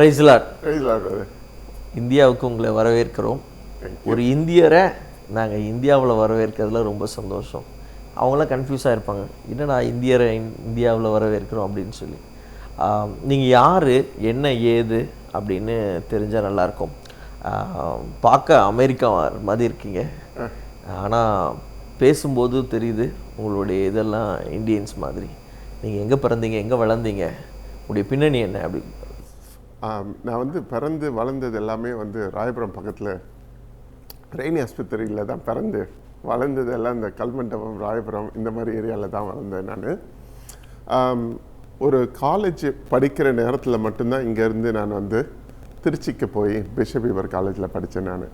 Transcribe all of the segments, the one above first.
Lord. இந்தியாவுக்கு உங்களை வரவேற்கிறோம். ஒரு இந்தியரை நாங்கள் இந்தியாவில் வரவேற்கிறதுல ரொம்ப சந்தோஷம். அவங்களாம் கன்ஃபியூஸாக இருப்பாங்க. என்னடா இந்தியரை இந்தியாவில் வரவேற்கிறோம்? அப்படின்னு சொல்லி. நீங்கள் யார் என்ன ஏது அப்படின்னு தெரிஞ்சால் நல்லாயிருக்கும் பார்க்க அமெரிக்கா மாதிரி இருக்கீங்க. ஆனால் பேசும்போது தெரியுது உங்களுடைய இதெல்லாம் இந்தியன்ஸ் மாதிரி. நீங்கள் எங்கே பிறந்தீங்க எங்கே வளர்ந்தீங்க உங்களுடைய பின்னணி என்ன அப்படி நான் வந்து பிறந்து வளர்ந்தது எல்லாமே வந்து ராயபுரம் பக்கத்தில் ரெய்னி ஆஸ்பத்திரியில் தான் பிறந்து வளர்ந்தது எல்லாம் இந்த கல்மண்டபம் ராயபுரம் இந்த மாதிரி ஏரியாவில் தான் வளர்ந்தேன் நான். ஒரு காலேஜ் படிக்கிற நேரத்தில் மட்டும்தான் இங்கேருந்து நான் வந்து திருச்சிக்கு போய் பிஷப் இவர் காலேஜில் படித்தேன் நான்.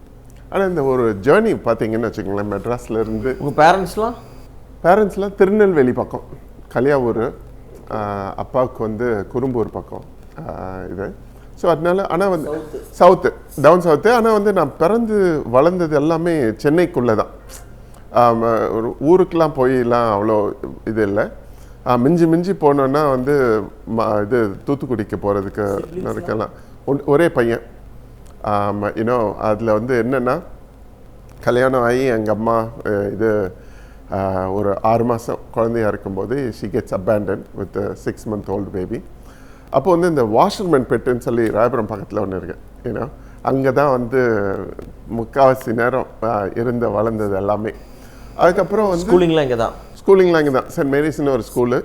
ஆனால் இந்த ஒரு ஜேர்னி பார்த்தீங்கன்னு வச்சுக்கோங்களேன் மெட்ராஸ்ல இருந்து உங்கள் பேரண்ட்ஸ்லாம் பேரண்ட்ஸ்லாம் திருநெல்வேலி பக்கம் கலியாவூர் அப்பாவுக்கு வந்து குறும்பூர் பக்கம் இது. ஸோ அதனால ஆனால் வந்து சவுத்து டவுன் சவுத்து ஆனால் வந்து நான் பிறந்து வளர்ந்தது எல்லாமே சென்னைக்குள்ளே தான் ஊருக்கெலாம் போயெல்லாம் அவ்வளோ இது இல்லை. மிஞ்சி மிஞ்சி போனோன்னா வந்து ம இது தூத்துக்குடிக்கு போகிறதுக்கு இருக்கலாம் ஒரே பையன். யூனோ அதில் வந்து என்னென்னா கல்யாணம் ஆகி எங்கள் அம்மா இது ஒரு ஆறு மாதம் குழந்தையா இருக்கும்போது she gets abandoned with six month old baby அப்போ வந்து இந்த வாஷர்மேன் பெட்டுன்னு சொல்லி ராயபுரம் பக்கத்தில் ஒன்று இருக்கு. ஏன்னா அங்கே தான் வந்து முக்கால்வாசி நேரம் இருந்த வளர்ந்தது எல்லாமே. அதுக்கப்புறம் வந்து ஸ்கூலிங்லாம் இங்கே தான் ஸ்கூலிங்லாம் இங்கே தான் சென்ட் மேரிஸ்னு ஒரு ஸ்கூலு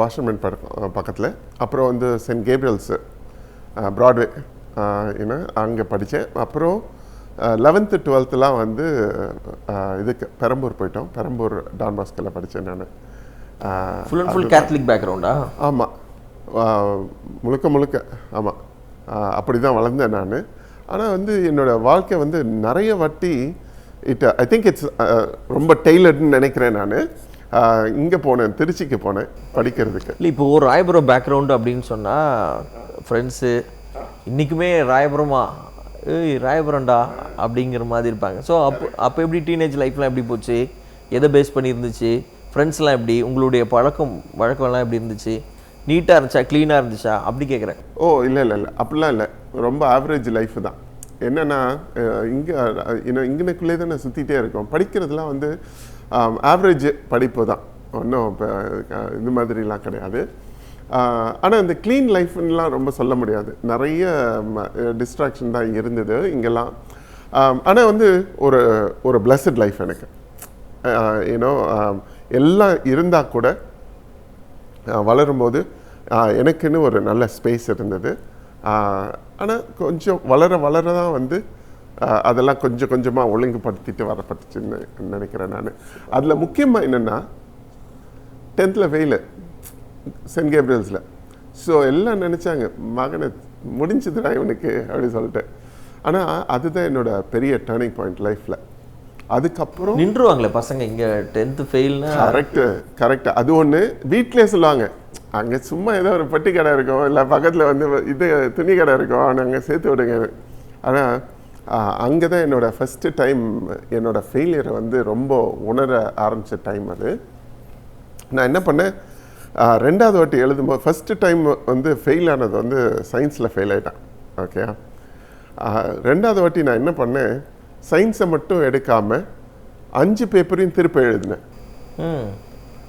வாஷர்மேன் பக்கம் பக்கத்தில். அப்புறம் வந்து சென்ட் கேப்ரியல்ஸு ப்ராட்வே ஏன்னா அங்கே படித்தேன் அப்புறம் லெவன்த்து டுவெல்த்துலாம் வந்து இதுக்கு பெரம்பூர் போயிட்டோம். பெரம்பூர் டான் பாஸ்கில் படித்தேன் நான். ஃபுல் அண்ட் ஃபுல் கேத்தலிக் பேக்ரவுண்டா ஆமாம் முழுக்க முழுக்க ஆமாம் அப்படி தான் வளர்ந்தேன் நான். ஆனால் வந்து என்னோடய வாழ்க்கை வந்து நிறைய வாட்டி இட் ஐ திங்க் இட்ஸ் ரொம்ப டெய்லர்டுன்னு நினைக்கிறேன் நான். இங்கே போனேன் திருச்சிக்கு போனேன் படிக்கிறதுக்கு. இல்லை இப்போ ஒரு ராயபுரம் பேக்ரவுண்டு அப்படின்னு சொன்னால் ஃப்ரெண்ட்ஸு இன்றைக்குமே ராயபுரமா? ஏய் ராயபுரம்டா அப்படிங்கிற மாதிரி இருப்பாங்க. ஸோ அப்போ அப்போ எப்படி டீனேஜ் லைஃப்லாம் எப்படி போச்சு? எதை பேஸ் பண்ணி இருந்துச்சு ஃப்ரெண்ட்ஸ்லாம் எப்படி? உங்களுடைய பழக்கம் வழக்கம்லாம் எப்படி இருந்துச்சு? நீட்டாக இருந்துச்சா? க்ளீனாக இருந்துச்சா? அப்படி கேட்குறேன் ஓ இல்லை இல்லை இல்லை. அப்படிலாம் இல்லை. ரொம்ப ஆவரேஜ் லைஃப் தான். என்னென்னா இங்கே இன்னும் இங்கனுக்குள்ளே தான் நான் சுற்றிட்டே இருக்கோம். படிக்கிறதுலாம் வந்து ஆவரேஜ் படிப்பு தான். ஒன்றும் இப்போ இது மாதிரிலாம் கிடையாது. ஆனால் இந்த க்ளீன் லைஃப்லாம் ரொம்ப சொல்ல முடியாது. நிறைய டிஸ்ட்ராக்ஷன் தான் இருந்தது இங்கெல்லாம். ஆனால் வந்து ஒரு ஒரு பிளஸட் லைஃப் எனக்கு. ஏன்னோ எல்லாம் இருந்தால் கூட வளரும்போது எனக்குன்னு ஒரு நல்ல ஸ்பேஸ் இருந்தது. ஆனால் கொஞ்சம் வளர வளர தான் வந்து அதெல்லாம் கொஞ்சம் கொஞ்சமாக ஒழுங்குபடுத்திட்டு வரப்பட்டுச்சுன்னு நினைக்கிறேன் நான். அதில் முக்கியமாக என்னென்னா டென்த்தில் ஃபெயிலு சென்ட் கேப்ரியல்ஸில் ஸோ எல்லாம் நினச்சாங்க மகனை முடிஞ்சுதுடா இவனுக்கு அப்படின்னு சொல்லிட்டு. ஆனால் அதுதான் என்னோட பெரிய டேர்னிங் பாயிண்ட் லைஃப்பில் அதுக்கப்புறம் நின்றுவாங்களே பசங்க இங்கே டென்த்து ஃபெயில்னா கரெக்டு கரெக்ட் அது ஒன்று வீட்டிலே சொல்லுவாங்க அங்கே சும்மா ஏதோ ஒரு பெட்டி கடை இருக்கும். இல்லை பக்கத்தில் வந்து இது துணி கடை இருக்கும். அவனை அங்கே சேர்த்து விடுங்க. ஆனால் அங்கே தான் என்னோடய ஃபஸ்ட்டு டைம் என்னோட ஃபெயிலியரை வந்து ரொம்ப உணர ஆரம்பித்த டைம் அது. நான் என்ன பண்ணேன்? ரெண்டாவது வாட்டி எழுதும்போது ஃபஸ்ட்டு டைம் வந்து ஃபெயில் ஆனது வந்து சயின்ஸில் ஃபெயில் ஆகிட்டேன் ஓகே ரெண்டாவது வாட்டி நான் என்ன பண்ணேன்? சயின்ஸை மட்டும் எடுக்காமல் அஞ்சு பேப்பரையும் திருப்ப எழுதினேன்.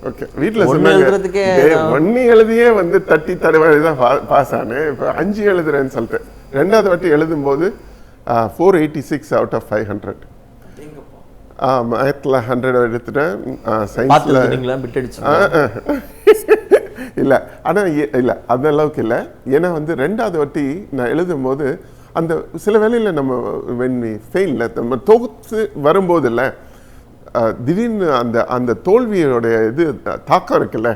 ஓகே வீட்டில் சொன்னாங்க எழுதுறதுக்கே "டேய், ஒண்ணு எழுதியே வந்து தட்டி தடவை தான் பாஸ் ஆனேன் இப்போ அஞ்சு எழுதுறேன்னு சொல்லிட்டு ரெண்டாவது வாட்டி எழுதும்போது four eighty six out of five hundred மேத்தில் hundred எடுத்துட்டேன். சயின்ஸில் இல்லை. ஆனால் இல்லை. அந்த அளவுக்கு இல்லை. ஏன்னா வந்து ரெண்டாவது வாட்டி நான் எழுதும்போது அந்த சில வேளையில் நம்ம வென் ஃபெயில் நம்ம தொகுத்து வரும்போது இல்லை திடீர்னு அந்த அந்த தோல்வியோடைய இது தாக்கம் இருக்குல்ல?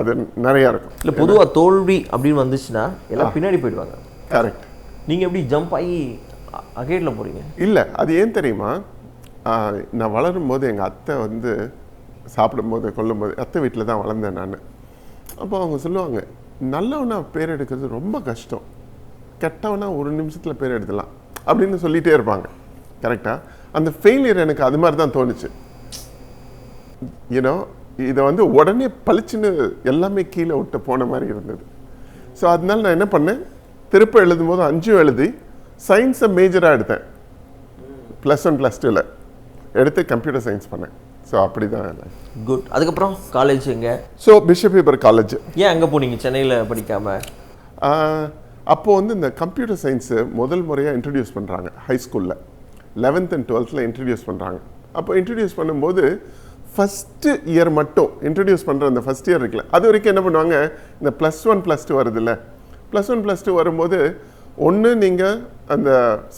அது நிறையா இருக்கும். இல்லை பொதுவாக தோல்வி அப்படின்னு வந்துச்சுன்னா எல்லாம் பின்னாடி போயிடுவாங்க. கரெக்ட் நீங்கள் எப்படி ஜம்ப் ஆகி அகேட்டில் போகிறீங்க இல்லை அது ஏன் தெரியுமா? நான் வளரும் போது எங்கள் அத்தை வந்து சாப்பிடும்போது கொல்லும்போது அத்தை வீட்டில் தான் வளர்ந்தேன் நான். அப்போ அவங்க சொல்லுவாங்க நல்லவனா பேர் எடுக்கிறது ரொம்ப கஷ்டம். கெட்டவனா ஒரு நிமிஷத்தில் பேர் எடுத்துடலாம். அப்படின்னு சொல்லிகிட்டே இருப்பாங்க. கரெக்டாக அந்த ஃபெயிலியர் எனக்கு அது மாதிரி தான் தோணுச்சு. யூனோ இதை வந்து உடனே பளிச்சுன்னு எல்லாமே கீழே விட்டு போன மாதிரி இருந்தது. ஸோ அதனால நான் என்ன பண்ணேன்? திருப்ப எழுதும் போது அஞ்சும் எழுதி சயின்ஸை மேஜராக எடுத்தேன். ப்ளஸ் ஒன் ப்ளஸ் டூவில் எடுத்து கம்ப்யூட்டர் சயின்ஸ் பண்ணேன். ஸோ அப்படி தான் குட் அதுக்கப்புறம் காலேஜ் எங்க? ஸோ பிஷப் பேப்பர் காலேஜ் ஏன் அங்கே போனீங்க? சென்னையில் படிக்காம? அப்போது வந்து இந்த கம்ப்யூட்டர் சயின்ஸு முதல் முறையாக இன்ட்ரடியூஸ் பண்ணுறாங்க ஹை ஸ்கூலில் லெவன்த் அண்ட் டுவெல்த்தில் இன்ட்ரடியூஸ் பண்ணுறாங்க அப்போ இன்ட்ரடியூஸ் பண்ணும்போது ஃபஸ்ட்டு இயர் மட்டும் இன்ட்ரடியூஸ் பண்ணுற அந்த ஃபஸ்ட் இயர் இருக்குல்ல அது வரைக்கும் என்ன பண்ணுவாங்க? இந்த ப்ளஸ் ஒன் ப்ளஸ் டூ வருதுல்ல. ப்ளஸ் ஒன் ப்ளஸ் டூ வரும்போது ஒன்று நீங்கள் அந்த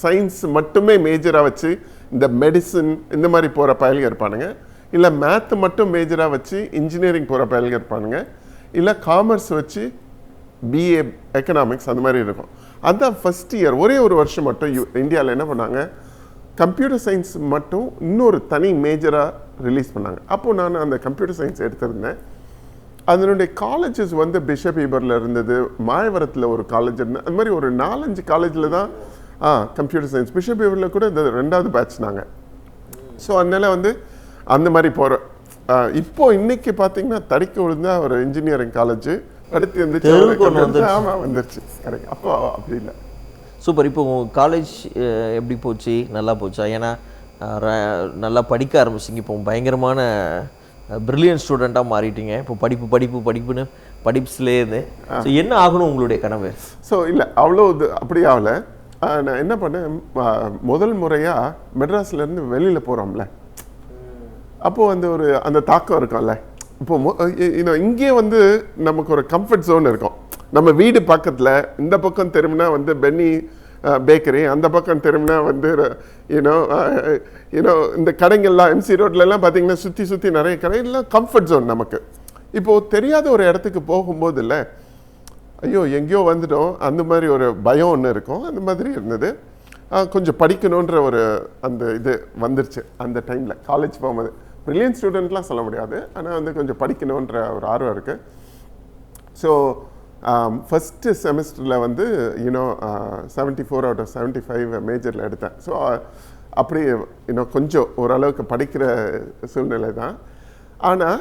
சயின்ஸ் மட்டுமே மேஜராக வச்சு இந்த மெடிசன் இந்த மாதிரி போகிற பயல்கள் இருப்பானுங்க இல்லை மேத் மட்டும் மேஜராக வச்சு இன்ஜினியரிங் போகிற பயல்கள் இருப்பானுங்க இல்லை காமர்ஸ் வச்சு பிஏ எக்கனாமிக்ஸ் அந்த மாதிரி இருக்கும். அதுதான் ஃபஸ்ட் இயர் ஒரே ஒரு வருஷம் மட்டும் இந்தியாவில் என்ன பண்ணாங்க? கம்ப்யூட்டர் சயின்ஸ் மட்டும் இன்னொரு தனி மேஜராக ரிலீஸ் பண்ணாங்க. அப்போ நான் அந்த கம்ப்யூட்டர் சயின்ஸ் எடுத்திருந்தேன். அதனுடைய காலேஜஸ் வந்து பிஷப் ஈபரில் இருந்தது மாயவரத்தில் ஒரு காலேஜ் இருந்தது. அது மாதிரி ஒரு நாலஞ்சு காலேஜில் தான் ஆ கம்ப்யூட்டர் சயின்ஸ். பிஷப் ஈபரில் கூட இந்த ரெண்டாவது பேட்ச் நாங்கள் ஸோ அதனால வந்து அந்த மாதிரி போகிறோம் இப்போ இன்னைக்கு பார்த்தீங்கன்னா தடிக்க விழுந்தா ஒரு இன்ஜினியரிங் காலேஜ் அடுத்து வந்துச்சு வந்துருச்சு. ஆமாம் வந்துருச்சு. கரெக்ட். அப்போ அப்படி இல்லை. சூப்பர். இப்போ காலேஜ் எப்படி போச்சு? நல்லா போச்சா? ஏன்னா நல்லா படிக்க ஆரம்பிச்சிங்க. இப்போ பயங்கரமான பிரில்லியன்ட் ஸ்டூடெண்ட்டாக மாறிட்டீங்க. இப்போ படிப்பு படிப்பு படிப்புன்னு படிப்புஸ்லேயே இருந்து. ஸோ என்ன ஆகணும் உங்களுடைய கனவு? ஸோ இல்லை அவ்வளோ இது அப்படி ஆகல. நான் என்ன பண்ணேன்? முதல் முறையாக மெட்ராஸ்லேருந்து வெளியில் போகிறோம்ல அப்போது அந்த ஒரு அந்த தாக்கம் இருக்கும்ல. இப்போ இன்னும் இங்கே வந்து நமக்கு ஒரு கம்ஃபர்ட் ஜோன் இருக்கும். நம்ம வீடு பக்கத்தில் இந்த பக்கம் திரும்பினா வந்து பென்னி பேக்கரி அந்த பக்கம் திரும்பினா வந்து யூனோ யூனோ இந்த கடைங்கள்லாம் எம்சி ரோட்லலாம் பார்த்தீங்கன்னா சுற்றி சுற்றி நிறைய கடை. எல்லாம் கம்ஃபர்ட் ஜோன் நமக்கு. இப்போது தெரியாத ஒரு இடத்துக்கு போகும்போது இல்லை ஐயோ எங்கேயோ வந்துட்டோம். அந்த மாதிரி ஒரு பயம் ஒன்று இருக்கும். அந்த மாதிரி இருந்தது. கொஞ்சம் படிக்கணுன்ற ஒரு அந்த இது வந்துருச்சு அந்த டைமில் காலேஜ் போகும்போது. ப்ரில்லியன் ஸ்டூடெண்ட்லாம் சொல்ல முடியாது. ஆனால் வந்து கொஞ்சம் படிக்கணுன்ற ஒரு ஆர்வம் இருக்குது ஸோ ஃபஸ்ட்டு செமஸ்டரில் வந்து you know seventy four out of seventy five மேஜரில் எடுத்தேன். ஸோ அப்படி இன்னும் கொஞ்சம் ஓரளவுக்கு படிக்கிற சூழ்நிலை தான். ஆனால்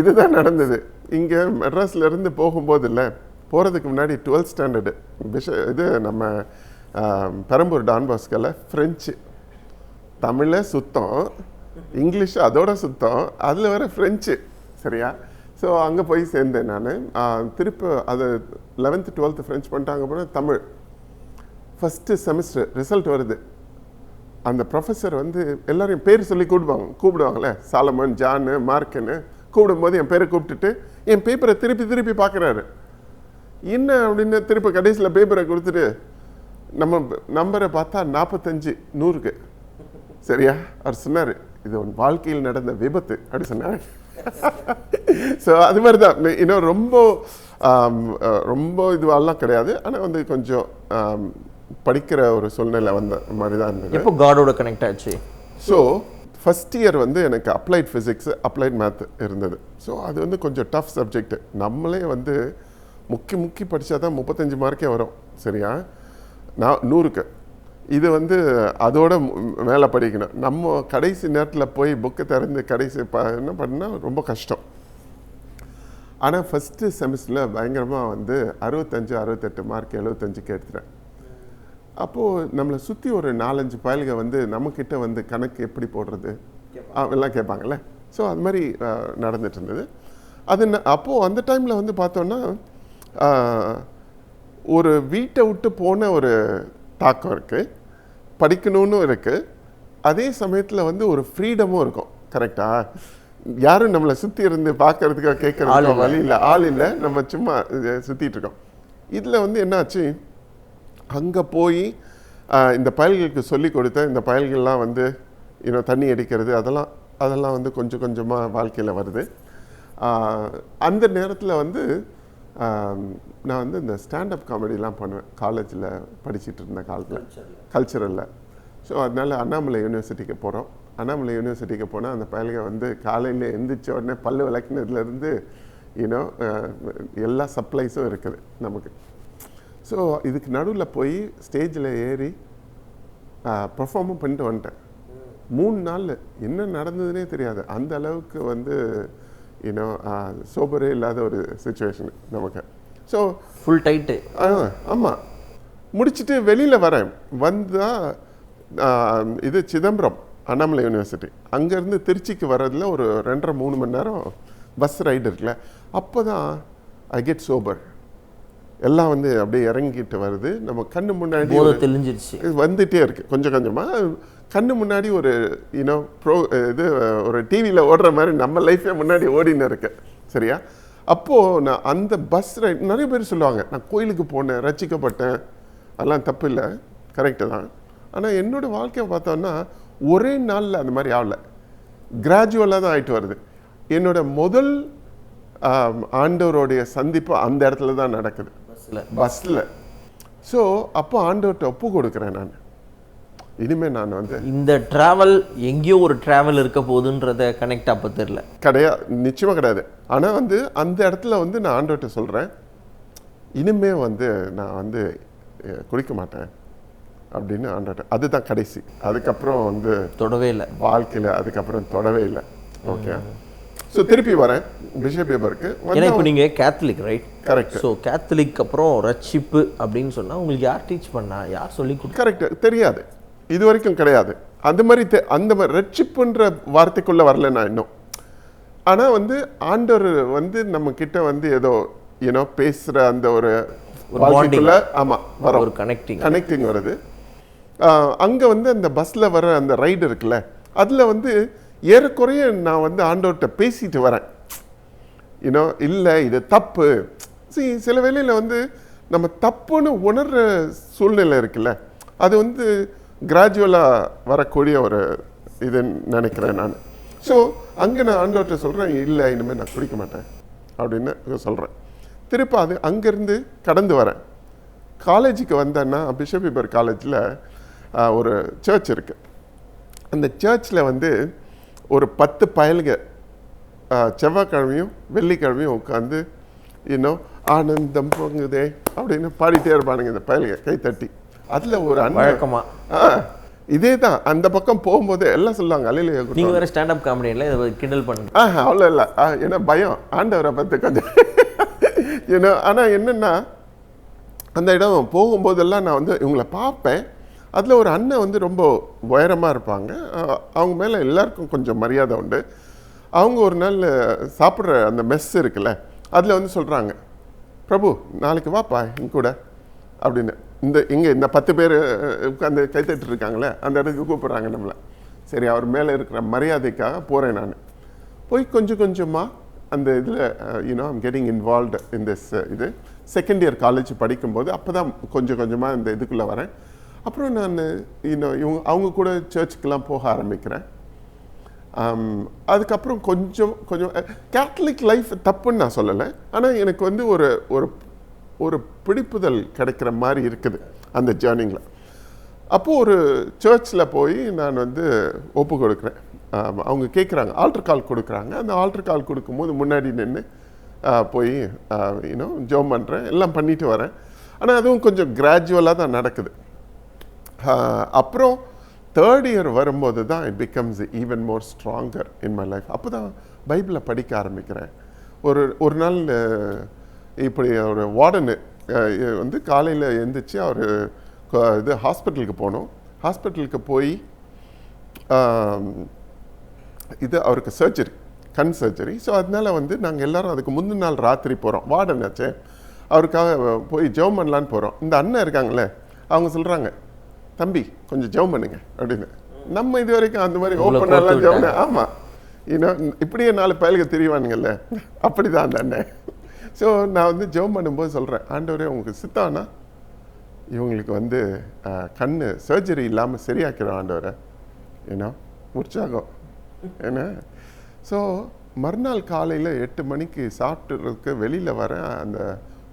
இதுதான் நடந்தது. இங்கே மெட்ராஸ்லேருந்து போகும்போது இல்லை போகிறதுக்கு முன்னாடி டுவெல்த் ஸ்டாண்டர்டு பிஷ இது நம்ம பெரம்பூர் டான்பாஸ்கில் ஃப்ரெஞ்சு தமிழை சுத்தம் இங்கிலீஷ் அதோட சுத்தம் அதில் வர ஃப்ரெஞ்சு சரியா? ஸோ அங்கே போய் சேர்ந்தேன் நான். திருப்பி அது லெவன்த்து டுவெல்த்து ஃப்ரெஞ்ச் பண்ணிட்டாங்க போனால் தமிழ். ஃபஸ்ட்டு செமஸ்டர் ரிசல்ட் வருது. அந்த ப்ரொஃபஸர் வந்து எல்லாரையும் பேர் சொல்லி கூப்பிடுவாங்க கூப்பிடுவாங்களே. சாலமன் ஜானு மார்க்குன்னு கூப்பிடும்போது என் பேரை கூப்பிட்டுட்டு என் பேப்பரை திருப்பி திருப்பி பார்க்குறாரு. என்ன அப்படின்னு திருப்பி கடைசியில் பேப்பரை கொடுத்துட்டு நம்ம நம்பரை பார்த்தா நாற்பத்தஞ்சு நூறுக்கு. சரியா? அவர் சொன்னார் இது உன் வாழ்க்கையில் நடந்த விபத்து. அப்படி சொன்னார். ஸோ அது மாதிரி தான். இன்னும் ரொம்ப ரொம்ப இதுவெல்லாம் கிடையாது. ஆனால் வந்து கொஞ்சம் படிக்கிற ஒரு சூழ்நிலை வந்த மாதிரி தான் இருந்தது. எப்போ காடோட கனெக்ட் ஆச்சு? ஸோ ஃபஸ்ட் இயர் வந்து எனக்கு அப்ளைட் ஃபிசிக்ஸ் அப்ளைட் மேத் இருந்தது. ஸோ அது வந்து கொஞ்சம் டஃப் சப்ஜெக்ட் நம்மளே வந்து முக்கி முக்கி படித்தா தான் முப்பத்தஞ்சு மார்க்கே வரும். சரியா? நான் நூறுக்கு. இது வந்து அதோட மேலே படிக்கணும். நம்ம கடைசி நேரத்தில் போய் புக்கை திறந்து கடைசி ப என்ன பண்ணால் ரொம்ப கஷ்டம். ஆனால் ஃபஸ்ட்டு செமஸ்டரில் பயங்கரமாக வந்து அறுபத்தஞ்சு அறுபத்தெட்டு மார்க் எழுபத்தஞ்சுக்கு எடுத்துட்டேன் அப்போது நம்மளை சுற்றி ஒரு நாலஞ்சு பயல்கள் வந்து நம்மக்கிட்ட வந்து கணக்கு எப்படி போடுறது? எல்லாம் கேட்பாங்கல்ல ஸோ அது மாதிரி நடந்துட்டு இருந்தது. அது அப்போது அந்த டைமில் வந்து பார்த்தோன்னா ஒரு வீட்டை விட்டு போன ஒரு தாக்கம் இருக்குது படிக்கணும்னு இருக்குது அதே சமயத்தில் வந்து ஒரு ஃப்ரீடமும் இருக்கும். கரெக்டா யாரும் நம்மளை சுற்றி இருந்து பார்க்கறதுக்கோ ஆள் கேட்கறதுக்கோ. வழி இல்லை. ஆள் இல்லை. நம்ம சும்மா சுத்திட்டு இருக்கோம். இதில் வந்து என்னாச்சு? அங்கே போய் இந்த பயல்களுக்கு சொல்லி கொடுத்த இந்த பயல்கள்லாம் வந்து இன்னும் தண்ணி அடிக்கிறது அதெல்லாம் அதெல்லாம் வந்து கொஞ்சம் கொஞ்சமாக வாழ்க்கையில் வருது. அந்த நேரத்தில் வந்து நான் வந்து இந்த ஸ்டாண்டப் காமெடிலாம் பண்ணுவேன். காலேஜில் படிச்சிட்டு இருந்த காலத்தில் கல்ச்சரலில் ஸோ அதனால அண்ணாமலை யூனிவர்சிட்டிக்கு போகிறோம் அண்ணாமலை யூனிவர்சிட்டிக்கு போனால் அந்த பயலுக வந்து காலையில் எந்திரிச்ச உடனே பல்லு விளக்குனதுலேருந்து யூனோ எல்லா சப்ளைஸும் இருக்குது நமக்கு. ஸோ இதுக்கு நடுவில் போய் ஸ்டேஜில் ஏறி பர்ஃபார்மும் பண்ணிட்டு வந்துட்டேன். மூணு நாளில். என்ன நடந்ததுனே தெரியாது. அந்த அளவுக்கு வந்து யூனோ சோபரே இல்லாத ஒரு சுச்சுவேஷன் நமக்கு. ஸோ ஃபுல் டைட்டு ஆமாம் முடிச்சுட்டு வெளியில் வரேன். வந்தால் இது சிதம்பரம் அண்ணாமலை யூனிவர்சிட்டி அங்கேருந்து திருச்சிக்கு வர்றதுல ஒரு ரெண்டரை மூணு மணி நேரம் பஸ் ரைடு இருக்குல்ல. அப்போ தான் ஐ கெட் சோபர் எல்லாம் வந்து அப்படியே இறங்கிட்டு வருது. நம்ம கண்ணு முன்னாடி வந்துட்டே இருக்கு. கொஞ்சம் கொஞ்சமாக கண்ணு முன்னாடி ஒரு யூனோ ப்ரோ இது ஒரு டிவியில் ஓடுற மாதிரி நம்ம லைஃபே முன்னாடி ஓடின்னு இருக்கு. சரியா? அப்போது நான் அந்த பஸ் ரைட் நிறைய பேர் சொல்லுவாங்க நான் கோயிலுக்கு போனேன் ரசிக்கப்பட்டேன். அதெல்லாம் தப்பு இல்லை. கரெக்டு தான். ஆனால் என்னோட வாழ்க்கையை பார்த்தோன்னா ஒரே நாளில் அந்த மாதிரி ஆகல. கிராஜுவலாக தான் ஆயிட்டு வருது. என்னோட முதல் ஆண்டவருடைய சந்திப்பு அந்த இடத்துல தான் நடக்குது. பஸ்ஸில் பஸ்ஸில் ஸோ அப்போ ஆண்டவர்கிட்ட ஒப்பு கொடுக்குறேன் நான். இனிமே நான் வந்து இந்த டிராவல் எங்கேயோ ஒரு டிராவல் இருக்க போகுதுன்றத கனெக்ட் அப்போ தெரில கிடையாது நிச்சயமாக கிடையாது. ஆனால் வந்து அந்த இடத்துல வந்து நான் ஆண்டவர்கிட்ட சொல்கிறேன் இனிமே வந்து நான் வந்து குடிக்க மாட்டேன் அப்படின்னு ஆண்டவர்கிட்ட. அதுதான் கடைசி. அதுக்கப்புறம் வந்து தொடவே இல்லை. வாழ்க்கையில் அதுக்கப்புறம் தொடவே இல்லை. ஓகே ஸோ திருப்பி வரேன். பிஷப் பேப்பருக்கு ஏன்னா இப்போ நீங்கள் Catholic right correct so Catholic அப்புறம் ரட்சிப்பு அப்படின்னு சொன்னால் உங்களுக்கு யார் டீச் பண்ணா? யார் சொல்லி கரெக்ட் தெரியாது. இது வரைக்கும் கிடையாது. அந்த மாதிரி தெ- அந்த மாதிரி ரட்சிப்புன்ற வார்த்தைக்குள்ள வரல நான் இன்னும். ஆனா வந்து ஆண்டவர் வந்து நம்ம கிட்ட வந்து ஏதோ ஏனோ பேசுற அந்த ஒரு ஒரு வாழ்க்கைக்குள்ள ஆமா வரோம். ஒரு கனெக்டிங் கனெக்டிங் வருது. அங்க வந்து அந்த பஸ்ல வர அந்த ரைடு இருக்குல்ல அதுல வந்து ஏறக்குறைய நான் வந்து ஆண்டவர்கிட்ட பேசிட்டு வரேன். யூனோ இல்லை இது தப்பு. See சில வேளையில் வந்து நம்ம தப்புன்னு உணர்ற சூழ்நிலை இருக்குல்ல அது வந்து கிராஜுவலாக வரக்கூடிய ஒரு இது நினைக்கிறேன் நான். ஸோ அங்கே நான் ஆண்டவர்கிட்ட சொல்கிறேன் இல்லை இனிமேல் நான் குடிக்க மாட்டேன். அப்படின்னு சொல்கிறேன் திருப்ப அது அங்கேருந்து கடந்து வரேன். காலேஜுக்கு வந்தேன்னா பிஷப் காலேஜில் ஒரு சர்ச் இருக்குது அந்த சர்ச்சில் வந்து ஒரு பத்து பயலுங்க செவ்வாய்க்கிழமையும் வெள்ளிக்கிழமையும் உட்காந்து இன்னும் ஆனந்தம் பொங்குதே அப்படின்னு பாடிட்டே இருப்பானுங்க இந்த பயலுங்க கை தட்டி. அதில் ஒரு அண்ணன் வழக்கமா. ஆ இதே தான் அந்த பக்கம் போகும்போது எல்லாம் சொல்லுவாங்க அலையில நீங்க வேற ஸ்டாண்டப் காமெடியில் இதை கிண்டல் பண்ணுங்க. ஆ அவ்வளோ இல்லை. ஆ ஏன்னா பயம்? ஆண்டவரை பற்றி கொஞ்சம் ஏன்னா ஆனால் என்னென்னா அந்த இடம் போகும்போதெல்லாம் நான் வந்து இவங்களை பார்ப்பேன். அதில் ஒரு அண்ணன் வந்து ரொம்ப உயரமாக இருப்பாங்க. அவங்க மேலே எல்லாருக்கும் கொஞ்சம் மரியாதை உண்டு. அவங்க ஒரு நாள் சாப்பிட்ற அந்த மெஸ் இருக்குல்ல அதில் வந்து சொல்கிறாங்க பிரபு நாளைக்கு வாப்பா எங்க கூட அப்படின்னு. இந்த இங்கே இந்த பத்து பேர் உட்காந்து கைத்தட்டு இருக்காங்களே அந்த இடத்துக்கு கூப்பிட்றாங்க நம்மளை. சரி அவர் மேலே இருக்கிற மரியாதைக்காக போகிறேன் நான். போய் கொஞ்சம் கொஞ்சமாக அந்த இதில் you know I'm getting involved in this இது. செகண்ட் இயர் காலேஜ் படிக்கும்போது அப்போ தான் கொஞ்சம் கொஞ்சமாக இந்த இதுக்குள்ளே வரேன். அப்புறம் நான் இன்னும் இவங்க அவங்க கூட சர்ச்சுக்கெலாம் போக ஆரம்பிக்கிறேன். Um, அதுக்கப்புறம் கொஞ்சம் கொஞ்சம் கேத்தலிக் லைஃப் தப்புன்னு நான் சொல்லலை. ஆனால் எனக்கு வந்து ஒரு ஒரு ஒரு பிடிப்புதல் கிடைக்கிற மாதிரி இருக்குது அந்த ஜேர்னிங்கில் அப்போது ஒரு சர்ச்சில் போய் நான் வந்து ஒப்பு கொடுக்குறேன். அவங்க கேட்குறாங்க ஆல்டர் கால் கொடுக்குறாங்க. அந்த ஆல்டர் கால் கொடுக்கும்போது முன்னாடி நின்று போய் இன்னும் ஜோம் பண்ணுறேன் எல்லாம் பண்ணிட்டு வரேன். ஆனால் அதுவும் கொஞ்சம் கிராஜுவலாக தான் நடக்குது. அப்புறம் தேர்ட் இயர் வரும்போது தான் it becomes even more stronger in my life அப்போ தான் பைபிளை படிக்க ஆரம்பிக்கிறேன். ஒரு ஒரு நாள் இப்படி ஒரு வார்டனு வந்து காலையில் எழுந்திரிச்சு அவர் இது ஹாஸ்பிட்டலுக்கு போனோம். ஹாஸ்பிட்டலுக்கு போய் இது அவருக்கு சர்ஜரி கண் சர்ஜரி. ஸோ அதனால வந்து நாங்கள் எல்லாரும் அதுக்கு முந்தின நாள் ராத்திரி போகிறோம் வார்டன் ஆச்சே. அவருக்காக போய் ஜெபம் பண்ணலான்னு போகிறோம் இந்த அண்ணன் இருக்காங்களே அவங்க சொல்கிறாங்க தம்பி கொஞ்சம் ஜெபம் பண்ணுங்க அப்படின்னு. நம்ம இது வரைக்கும் அந்த மாதிரி ஓப்பன் ஜெபம் ஆமாம் இன்னும் இப்படியே நாலு பயலுக்கு தெரியவானுங்கல்ல அப்படி தான் அந்த அண்ணன். ஸோ நான் வந்து ஜெபம் பண்ணும்போது சொல்கிறேன் ஆண்டவரே உங்களுக்கு சித்தானா இவங்களுக்கு வந்து கண் சர்ஜரி இல்லாமல் சரியாக்கிறோம் ஆண்டவரை. ஏன்னா உற்சாகம். என்ன? ஸோ மறுநாள் காலையில் எட்டு மணிக்கு சாப்பிட்டுறதுக்கு வெளியில் வரேன் அந்த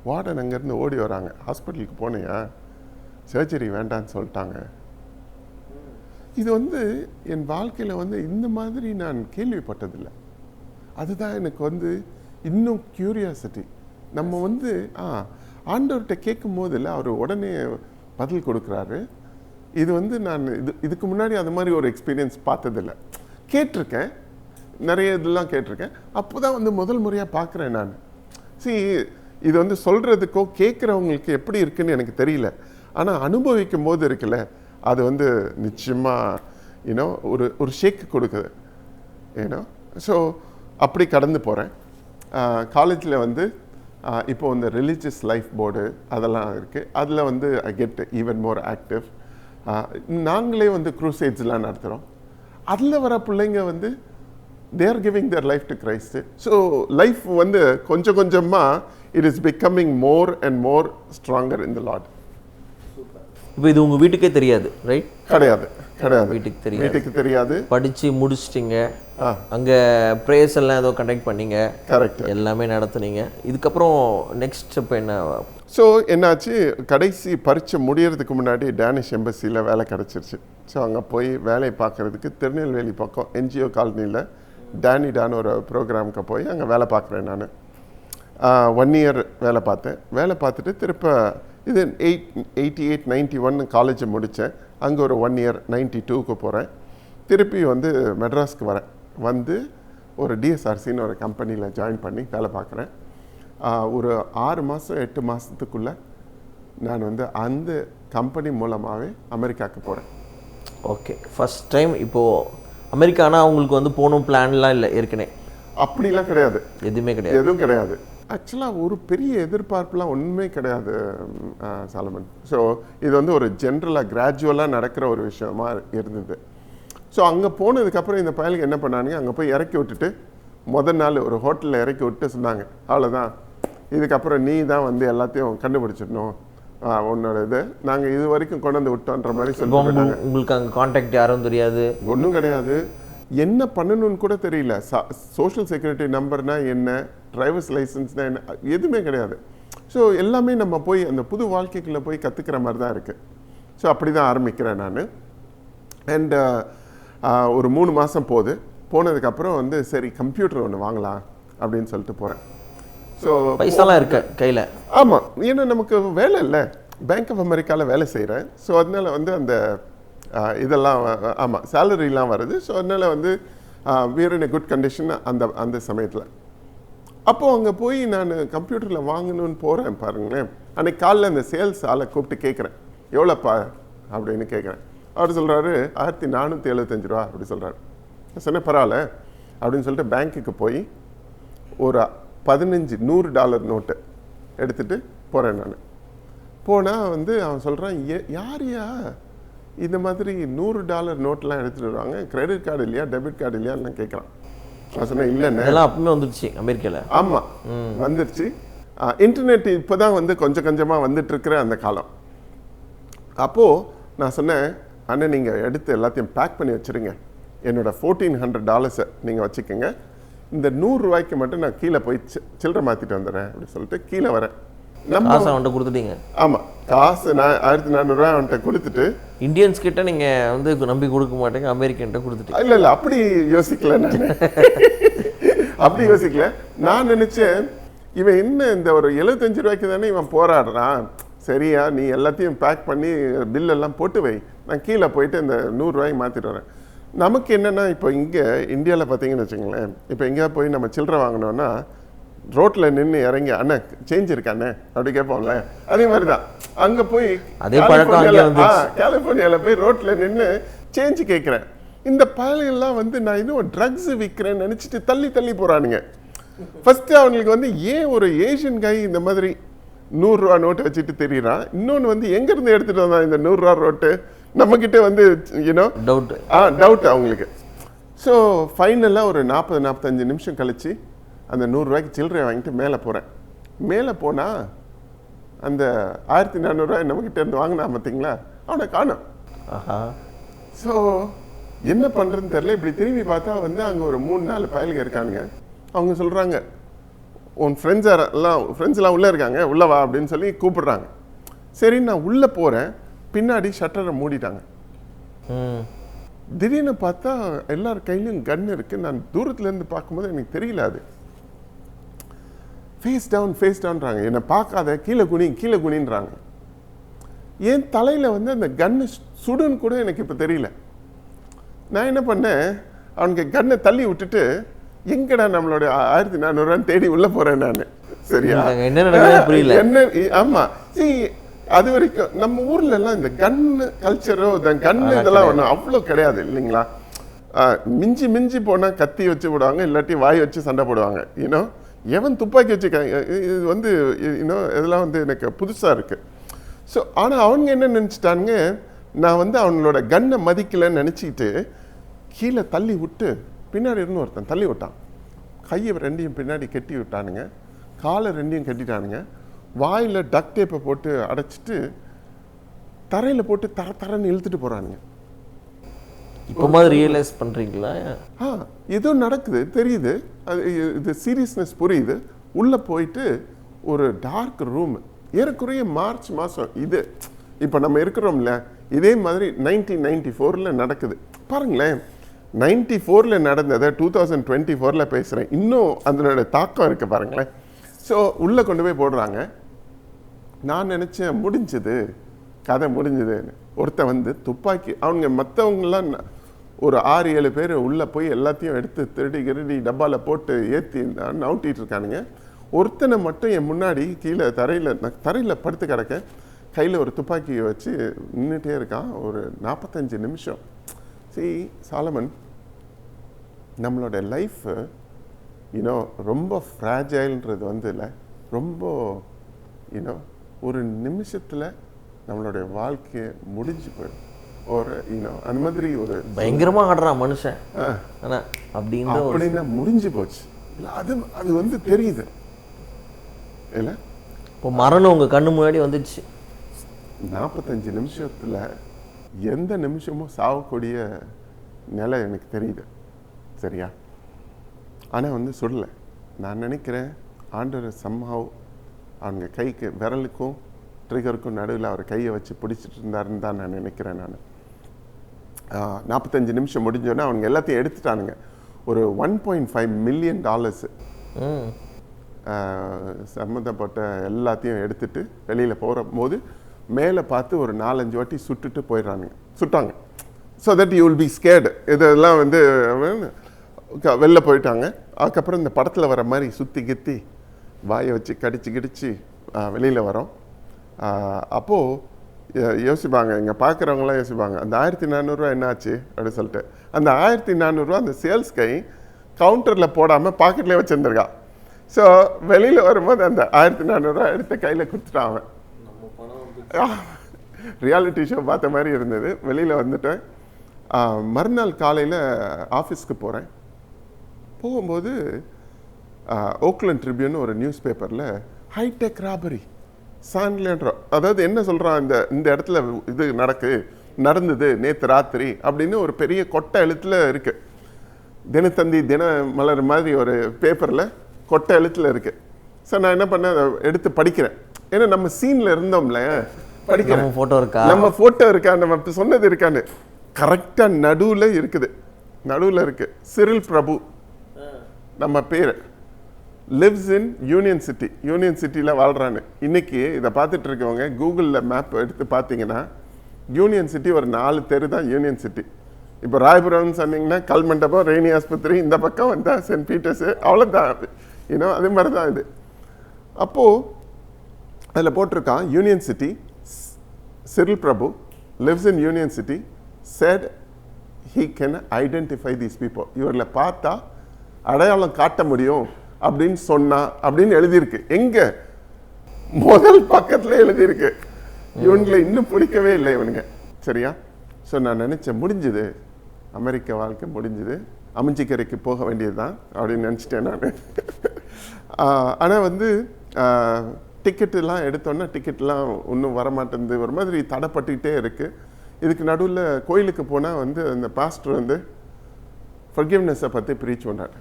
வார்டன் அங்கேருந்து ஓடி வராங்க. ஹாஸ்பிட்டலுக்கு போனியா? சர்ஜரி வேண்டான்னு சொல்லிட்டாங்க. இது வந்து என் வாழ்க்கையில் வந்து இந்த மாதிரி நான் கேள்விப்பட்டதில்லை. அதுதான் எனக்கு வந்து இன்னும் கியூரியாசிட்டி நம்ம வந்து ஆ ஆண்டவர்கிட்ட கேட்கும் போதில் அவர் உடனே பதில் கொடுக்குறாரு. இது வந்து நான் இது இதுக்கு முன்னாடி அது மாதிரி ஒரு எக்ஸ்பீரியன்ஸ் பார்த்ததில்ல. கேட்டிருக்கேன். நிறைய இதெல்லாம் கேட்டிருக்கேன். அப்போ தான் வந்து முதல் முறையாக பார்க்குறேன் நான். See இது வந்து சொல்கிறதுக்கோ கேட்குறவங்களுக்கு எப்படி இருக்குன்னு எனக்கு தெரியல. ஆனால் அனுபவிக்கும் போது இருக்குல்ல அது வந்து நிச்சயமாக யூனோ ஒரு ஒரு ஷேக் கொடுக்குது. ஏன்னோ ஸோ அப்படி கடந்து போகிறேன் காலேஜில் வந்து ஆஹ் இப்போ இந்த ரிலீஜியஸ் லைஃப் போர்டு அதெல்லாம் இருக்குது அதில் வந்து I get even more active நாங்களே வந்து க்ரூசைட்ஸ்லாம் நடத்துகிறோம் அதில் வர பிள்ளைங்க வந்து their giving their life to Christ so life வந்து கொஞ்சம் கொஞ்சமாக it is becoming more and more stronger in the Lord இப்போ இது உங்கள் வீட்டுக்கே தெரியாது ரைட் கிடையாது கிடையாது. வீட்டுக்கு தெரியாது. வீட்டுக்கு தெரியாது. படித்து முடிச்சிட்டிங்க. அங்கே ப்ரேயர்ஸ் எல்லாம் ஏதோ கண்டக்ட் பண்ணீங்க. கரெக்ட் எல்லாமே நடத்துனீங்க. இதுக்கப்புறம் நெக்ஸ்ட் ஸ்டெப் என்ன? ஸோ என்னாச்சு? கடைசி பரீட்சை முடியறதுக்கு முன்னாடி டேனிஷ் எம்பசியில் வேலை கிடச்சிருச்சு. ஸோ அங்கே போய் வேலையை பார்க்குறதுக்கு திருநெல்வேலி பக்கம் என்ஜிஓ காலனியில் டேனிடான்னு ஒரு ப்ரோக்ராமுக்கு போய் அங்கே வேலை பார்க்குறேன் நான். ஒன் இயர் வேலை பார்த்தேன். வேலை பார்த்துட்டு திருப்ப இது eight eighty eight ninety one காலேஜை முடித்தேன் அங்கே ஒரு ஒன் இயர் நைன்ட்டி டூக்கு போகிறேன் திருப்பி வந்து மெட்ராஸ்க்கு வரேன். வந்து ஒரு டிஎஸ்ஆர்சின்னு ஒரு கம்பெனியில் ஜாயின் பண்ணி வேலை பார்க்குறேன். ஒரு ஆறு மாதம் எட்டு மாதத்துக்குள்ளே நான் வந்து அந்த கம்பெனி மூலமாகவே அமெரிக்காவுக்கு போகிறேன் ஓகே ஃபர்ஸ்ட் டைம் இப்போது அமெரிக்கானா அவங்களுக்கு வந்து போகணும் பிளான்லாம் இல்லை ஏற்கனவே? அப்படிலாம் கிடையாது. எதுவுமே கிடையாது. எதுவும் கிடையாது. ஆக்சுவலாக ஒரு பெரிய எதிர்பார்ப்புலாம் ஒன்றுமே கிடையாது சாலமன். ஸோ இது வந்து ஒரு ஜென்ரலாக கிராஜுவலாக நடக்கிற ஒரு விஷயமா இருந்தது. ஸோ அங்கே போனதுக்கப்புறம் இந்த பயலுக்கு என்ன பண்ணானுங்க? அங்கே போய் இறக்கி விட்டுட்டு முதல் நாள் ஒரு ஹோட்டலில் இறக்கி விட்டு சொன்னாங்க. அவ்வளோதான் இதுக்கப்புறம் நீ தான் வந்து எல்லாத்தையும் கண்டுபிடிச்சிடணும். உன்னோட இது. நாங்கள் இது வரைக்கும் கொண்டு வந்து விட்டோன்ற மாதிரி. உங்களுக்கு உங்களுக்கு அங்கே காண்டாக்ட் யாரும் தெரியாது? ஒன்றும் கிடையாது. என்ன பண்ணணும்னு கூட தெரியல. சோஷியல் செக்யூரிட்டி நம்பர்னா என்ன? டிரைவர்ஸ் லைசன்ஸ்னா என்ன? எதுவுமே கிடையாது. ஸோ எல்லாமே நம்ம போய் அந்த புது வாழ்க்கைக்குள்ளே போய் கற்றுக்கிற மாதிரி தான் இருக்குது ஸோ அப்படி தான் ஆரம்பிக்கிறேன் நான். அண்ட் ஒரு மூணு மாதம் போகுது. போனதுக்கப்புறம் வந்து சரி கம்ப்யூட்டர் ஒன்று வாங்கலாம் அப்படின்னு சொல்லிட்டு போகிறேன் ஸோ பைசாலாம் இருக்க கையில். ஆமாம் ஏன்னா நமக்கு வேலை இல்லை. பேங்க் ஆஃப் அமெரிக்காவில் வேலை செய்கிறேன் ஸோ அதனால வந்து அந்த இதெல்லாம் ஆமாம் சேலரிலாம் வருது. ஸோ அதனால வந்து வீர் இன் குட் கண்டிஷன் அந்த அந்த சமயத்தில். அப்போது அங்கே போய் நான் கம்ப்யூட்டரில் வாங்கணும்னு போகிறேன் பாருங்களேன். அன்னைக்கு காலைல அந்த சேல்ஸ் ஆளை கூப்பிட்டு கேட்குறேன் எவ்வளோப்பா? அப்படின்னு கேட்குறேன் அவர் சொல்கிறாரு ஆயிரத்தி நானூற்றி எழுபத்தஞ்சு ரூபா அப்படி சொல்கிறாரு நான் சொன்னேன் பரவாயில்ல அப்படின்னு சொல்லிட்டு பேங்க்குக்கு போய் ஒரு பதினஞ்சு நூறு டாலர் நோட்டு எடுத்துட்டு போகிறேன் நான். போனால் வந்து அவன் சொல்கிறான் ஏ யாரையா இந்த மாதிரி நூறு டாலர் நோட்லாம் எடுத்துகிட்டு வருவாங்க கிரெடிட் கார்டு இல்லையா டெபிட் கார்டு இல்லையான்னு கேட்குறான் நான் சொன்னேன் இல்லைண்ணே இதெல்லாம் அப்பவுமே வந்துடுச்சு அமெரிக்காவில் ஆமாம் வந்துருச்சு. இன்டர்நெட் இப்போ தான் வந்து கொஞ்சம் கொஞ்சமாக வந்துட்டு இருக்கிற அந்த காலம். அப்போது நான் சொன்னேன் அண்ணன் நீங்கள் எடுத்து எல்லாத்தையும் பேக் பண்ணி வச்சுருங்க. என்னோட ஃபோர்டீன் ஹண்ட்ரட் டாலர்ஸை நீங்கள் வச்சுக்கோங்க. இந்த நூறு ரூபாய்க்கு மட்டும் நான் கீழே போய் சில்லறை மாற்றிட்டு வந்துடுறேன் அப்படின்னு சொல்லிட்டு கீழே வரேன். நம்ம காசு அவன்கிட்ட கொடுத்துட்டீங்க. ஆமாம் காசு நான் ஆயிரத்தி நானூறுரூவா அவன்கிட்ட கொடுத்துட்டு இந்தியன்ஸ் கிட்ட நீங்கள் வந்து நம்பி கொடுக்க மாட்டீங்க அமெரிக்கன்ட்ட கொடுத்துட்டீங்க. இல்ல இல்ல அப்படி யோசிக்கல நான். அப்படி யோசிக்கல. நான் நினைச்சேன் இவன் என்ன இந்த ஒரு எழுபத்தஞ்சு ரூபாய்க்கு தானே இவன் போராடுறான். சரியா நீ எல்லாத்தையும் பேக் பண்ணி பில் எல்லாம் போட்டு வை. நான் கீழே போயிட்டு இந்த நூறுரூவாய்க்கு மாற்றிட்டு வரேன். நமக்கு என்னன்னா இப்போ இங்கே இந்தியாவில் பார்த்தீங்கன்னு வச்சுங்களேன் இப்போ எங்கேயாவது போய் நம்ம சில்லறை வாங்கினோன்னா ரோட்டில் நின்று இறங்கி அண்ணே சேஞ்ச் இருக்கா அண்ணே அப்படி கேட்போம்ல. அதே மாதிரி தான் அங்கே போய் கலிஃபோர்னியாவில் போய் ரோட்டில் நின்று சேஞ்சு கேட்குறேன் இந்த பயல்கள்லாம் வந்து நான் இன்னும் ட்ரக்ஸ் விற்கிறேன்னு நினச்சிட்டு தள்ளி தள்ளி போகிறானுங்க ஃபஸ்ட்டு அவங்களுக்கு வந்து ஏன் ஒரு ஏஷியன் கை இந்த மாதிரி நூறுரூவா நோட்டு வச்சுட்டு தெரியுறான்? இன்னொன்று வந்து எங்கேருந்து எடுத்துகிட்டு வந்தான் இந்த நூறுரூவா நோட்டு நம்மக்கிட்ட வந்து யூனோ டவுட் ஆ டவுட் அவங்களுக்கு. ஸோ ஃபைனலாக ஒரு நாற்பது நாற்பத்தஞ்சு நிமிஷம் கழிச்சு அந்த நூறுரூவாய்க்கு சில்லறை வாங்கிட்டு மேலே போகிறேன் மேலே போனால் அந்த ஆயிரத்தி நானூறுரூவா நம்மக்கிட்ட இருந்து வாங்கினா பார்த்தீங்களா அவனை காணோம். ஆஹா. ஸோ என்ன பண்ணுறதுன்னு தெரியல. இப்படி திரும்பி பார்த்தா வந்து அங்கே ஒரு மூணு நாலு பயலுங்க இருக்கானுங்க. அவங்க சொல்கிறாங்க உன் ஃப்ரெண்ட்ஸ் எல்லாம் ஃப்ரெண்ட்ஸ் எல்லாம் உள்ளே இருக்காங்க உள்ளே வா அப்படின்னு சொல்லி கூப்பிடுறாங்க. சரி நான் உள்ளே போகிறேன் பின்னாடி ஷட்டரை மூடிட்டாங்க. திடீர்னு பார்த்தா எல்லார் கையிலும் கன் இருக்கு. நான் தூரத்துல இருந்து பார்க்கும்போது எனக்கு தெரியல அது. ஃபேஸ் டவுன் ஃபேஸ் டவுன்றாங்க என்னை பார்க்காத கீழே குனி கீழே குனின்றாங்க. என் தலையில வந்து அந்த கன்னு சுடுன்னு கூட எனக்கு இப்போ தெரியல. நான் என்ன பண்ணேன்? அவனுக்கு கன்னை தள்ளி விட்டுட்டு எங்கடா நம்மளோட ஆயிரத்தி நானூறுவான்னு தேடி உள்ள போறேன் நான். சரியா? என்ன புரியல. என்ன இ- ஆமா. see அது வரைக்கும் நம்ம ஊர்ல எல்லாம் இந்த கன் கல்ச்சரோ இந்த கன் இதெல்லாம் ஒன்றும் அவ்வளோ கிடையாது இல்லைங்களா? மிஞ்சி மிஞ்சி போனா கத்தி வச்சு போடுவாங்க இல்லாட்டி வாய் வச்சு சண்டை போடுவாங்க. யூனோ எவன் துப்பாக்கி வச்சு க- இது வந்து யூனோ இதெல்லாம் வந்து எனக்கு புதுசா இருக்கு. ஸோ ஆனா அவங்க என்ன நினைச்சிட்டானுங்க நான் வந்து அவங்களோட கன்னை மதிக்கலைன்னு நினச்சிக்கிட்டு கீழே தள்ளி விட்டு பின்னாடி இருந்து ஒருத்தன் தள்ளி விட்டான். கையை ரெண்டையும் பின்னாடி கட்டி விட்டானுங்க. காலை ரெண்டையும் கட்டிட்டானுங்க. வாயில் டக் டேப்பை போட்டு அடைச்சிட்டு தரையில் போட்டு தர தரன்னு இழுத்துட்டு போகிறானுங்க இப்போ மாதிரி ரியலைஸ் பண்றீங்களா? ஆ ஏதோ நடக்குது தெரியுது. அது இது சீரியஸ்னஸ் புரியுது. உள்ளே போயிட்டு ஒரு டார்க் ரூம் ஏறக்குறைய மார்ச் மாதம் இது. இப்போ நம்ம இருக்கிறோம்ல இதே மாதிரி நைன்டீன் நைன்டி ஃபோரில் நடக்குது. பாருங்களேன் நைன்டி ஃபோரில் நடந்ததை டூ தௌசண்ட் டுவெண்ட்டி ஃபோரில் பேசுகிறேன் இன்னும் அதனோட தாக்கம் இருக்குது பாருங்களேன். ஸோ உள்ளே கொண்டு போய் போடுறாங்க. நான் நினச்சேன் முடிஞ்சது கதை முடிஞ்சதுன்னு. ஒருத்தன் வந்து துப்பாக்கி அவங்க மற்றவங்களாம் ஒரு ஆறு ஏழு பேர் உள்ளே போய் எல்லாத்தையும் எடுத்து திருடி கிருடி டப்பாவில் போட்டு ஏற்றி நவுட்டிட்டு இருக்கானுங்க ஒருத்தனை மட்டும் என் முன்னாடி கீழே தரையில் நான் தரையில் படுத்து கிடக்க கையில் ஒரு துப்பாக்கியை வச்சு நின்றுட்டே இருக்கான். ஒரு நாற்பத்தஞ்சு நிமிஷம். சி சாலமன் நம்மளோட லைஃப்பு யூனோ ரொம்ப ஃப்ராஜைல்ன்றது வந்து இல்லை. ரொம்ப இன்னும் ஒரு நிமிஷத்தில் நம்மளுடைய வாழ்க்கையை முடிஞ்சு போயிடும். ஒரு யூனோ அந்த மாதிரி ஒரு பயங்கரமா ஆடுறான் மனுஷன். ஆனா அப்படின்ற ஒரு அப்படின்னா முடிஞ்சு போச்சு. இல்ல, அது அது வந்து தெரியுது. இல்லை? இப்போ மரணம் உங்க கண்ணு முன்னாடி வந்துச்சு. நாற்பத்தஞ்சு நிமிஷத்தில் எந்த நிமிஷமும் சாவக்கூடிய நிலை எனக்கு தெரியுது. சரியா? ஆனால் வந்து சொல்லலை. நான் நினைக்கிறேன் ஆண்டவர் சம்ஹாவ் அவங்க கைக்கு விரலுக்கும் ட்ரிகருக்கும் நடுவில் அவர் கையை வச்சு பிடிச்சிட்டு இருந்தாருன்னு தான் நான் நினைக்கிறேன் நான். நாற்பத்தஞ்சு நிமிஷம் முடிஞ்சோன்னே அவங்க எல்லாத்தையும் எடுத்துட்டானுங்க. ஒரு one point five million dollars சம்மந்தப்பட்ட எல்லாத்தையும் எடுத்துட்டு வெளியில் போகிற போது மேலே பார்த்து ஒரு நாலஞ்சு வாட்டி சுட்டுட்டு போயிடுறானுங்க. சுட்டாங்க. So that you will be scared இதெல்லாம் வந்து வெளில போயிட்டாங்க. அதுக்கப்புறம் இந்த படத்தில் வர மாதிரி சுற்றி கித்தி வாயை வச்சு கடிச்சு கிடிச்சு வெளியில் வரோம். அப்போது யோசிப்பாங்க. இங்கே பார்க்குறவங்களாம் யோசிப்பாங்க. அந்த ஆயிரத்தி நானூறுரூவா என்னாச்சு? அப்படின்னு சொல்லிட்டு. அந்த ஆயிரத்தி நானூறுரூவா அந்த சேல்ஸ் கை கவுண்டரில் போடாமல் பாக்கெட்லேயே வச்சுருந்துருக்கா. ஸோ வெளியில் வரும்போது அந்த ஆயிரத்தி நானூறுரூவா எடுத்து கையில் கொடுத்துட்டான் அவன். ரியாலிட்டி ஷோ பார்த்த மாதிரி இருந்தது. வெளியில் வந்துட்டேன். மறுநாள் காலையில் ஆஃபீஸ்க்கு போகிறேன் போகும்போது ஓக்லண்ட் ட்ரிபியூன் ஒரு நியூஸ் பேப்பரில் ஹைடெக் ராபரி சான்லேன்றோம் அதாவது என்ன சொல்கிறான் இந்த இந்த இடத்துல இது நடக்கு நடந்தது நேற்று ராத்திரி அப்படின்னு ஒரு பெரிய கொட்டை எழுத்தில் இருக்குது தினத்தந்தி தின மலர் மாதிரி ஒரு பேப்பரில் கொட்டை எழுத்தில் இருக்குது ஸோ நான் என்ன பண்ணேன் அதை எடுத்து படிக்கிறேன். ஏன்னா நம்ம சீனில் இருந்தோம்ல படிக்கிறேன். நம்ம போட்டோ இருக்கா? நம்ம போட்டோ இருக்கா? நம்ம இப்ப சொன்னது இருக்கான்னு. கரெக்டா நடுவுல இருக்குது. நடுவுல இருக்கு. சிரில் பிரபு. நம்ம பேர். Lives in Union City Union சிட்டியில் வாழ்கிறான்னு இன்னைக்கு இதை பார்த்துட்டு இருக்கவங்க கூகுளில் மேப் எடுத்து பார்த்தீங்கன்னா யூனியன் சிட்டி ஒரு நாலு தெரு தான் யூனியன் சிட்டி இப்போ ராயபுரம்னு சொன்னீங்கன்னா கல்மண்டபம் ரெய்னி ஆஸ்பத்திரி இந்த பக்கம் வந்தால் சென்ட் பீட்டர்ஸு அவ்வளோதான் யூனோ அதே மாதிரி தான் இது. அப்போது அதில் போட்டிருக்கான் Union City Cyril Prabhu lives in Union City said he can identify these people இவரில் பார்த்தா அடையாளம் காட்ட முடியும். அப்படின்னு சொன்னா அப்படின்னு எழுதியிருக்கு. எங்க? முதல் பக்கத்துல எழுதியிருக்கு. இவன்களை இன்னும் பிடிக்கவே இல்லை இவனுங்க. சரியா? ஸோ நான் நினைச்சேன் முடிஞ்சுது. அமெரிக்க வாழ்க்கை முடிஞ்சுது. அமைஞ்சிக்கரைக்கு போக வேண்டியதுதான் அப்படின்னு நினச்சிட்டேன் நான். ஆனால் வந்து டிக்கெட்டுலாம் எடுத்தோன்னே டிக்கெட்லாம் ஒன்றும் வரமாட்டேங்குது. ஒரு மாதிரி தடைப்பட்டுக்கிட்டே இருக்குது இதுக்கு நடுவில் கோயிலுக்கு போனால் வந்து அந்த பாஸ்டர் வந்து ஃபர்கிவ்னஸை பற்றி ப்ரீச் பண்ணார்